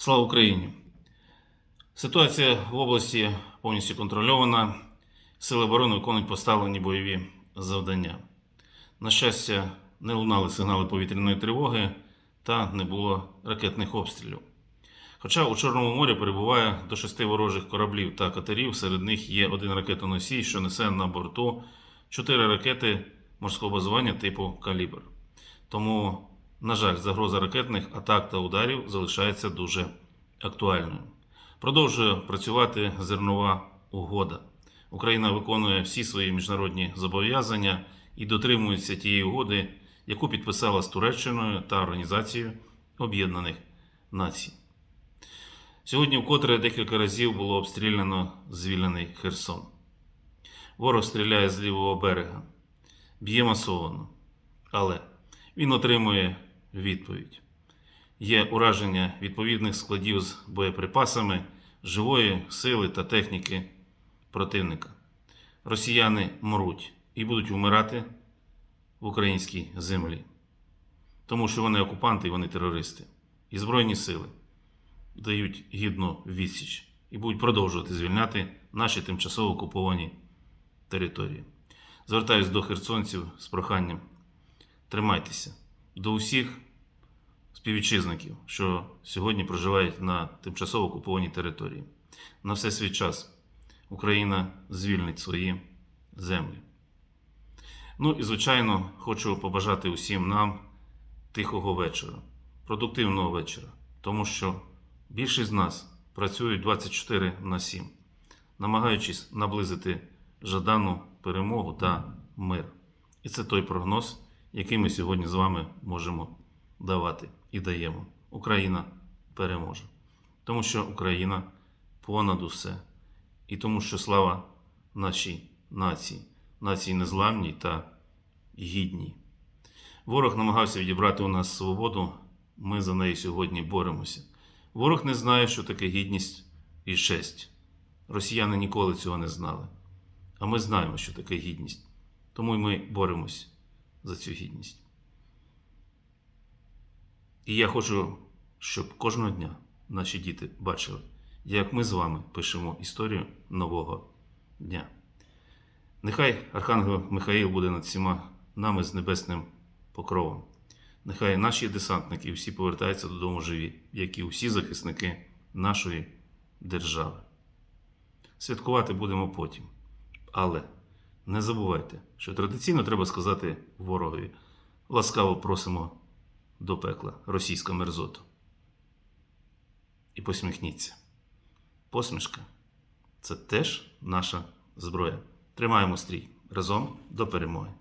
Слава Україні! Ситуація в області повністю контрольована. Сили оборони виконують поставлені бойові завдання. На щастя, не лунали сигнали повітряної тривоги та не було ракетних обстрілів. Хоча у Чорному морі перебуває до шести ворожих кораблів та катерів, серед них є один ракетоносій, що несе на борту чотири ракети морського базування типу Калібр. Тому, на жаль, загроза ракетних атак та ударів залишається дуже актуальною. Продовжує працювати зернова угода. Україна виконує всі свої міжнародні зобов'язання і дотримується тієї угоди, яку підписала з Туреччиною та Організацією Об'єднаних Націй. Сьогодні вкотре декілька разів було обстріляно звільнений Херсон. Ворог стріляє з лівого берега, б'є масовано, але він отримує відповідь. Є ураження відповідних складів з боєприпасами, живої сили та техніки противника. Росіяни мруть і будуть вмирати в українській землі, тому що вони окупанти і вони терористи. І Збройні сили дають гідну відсіч і будуть продовжувати звільняти наші тимчасово окуповані території. Звертаюсь до херсонців з проханням. Тримайтеся до усіх співвітчизників, що сьогодні проживають на тимчасово окупованій території. На все свій час Україна звільнить свої землі. Ну і, звичайно, хочу побажати усім нам тихого вечора, продуктивного вечора, тому що більшість з нас працюють 24 на 7, намагаючись наблизити жадану перемогу та мир. І це той прогноз, який ми сьогодні з вами можемо давати і даємо. Україна переможе. Тому що Україна понад усе. І тому, що слава нашій нації, нації незламній та гідній. Ворог намагався відібрати у нас свободу, ми за неї сьогодні боремося. Ворог не знає, що таке гідність і честь. Росіяни ніколи цього не знали. А ми знаємо, що таке гідність. Тому й ми боремось за цю гідність. І я хочу, щоб кожного дня наші діти бачили, як ми з вами пишемо історію нового дня. Нехай Архангел Михаїл буде над всіма нами з небесним покровом. Нехай наші десантники всі повертаються додому живі, як і усі захисники нашої держави. Святкувати будемо потім. Але не забувайте, що традиційно треба сказати ворогові: ласкаво просимо до пекла російська мерзота. І посміхніться. Посмішка це теж наша зброя. Тримаємо стрій разом до перемоги.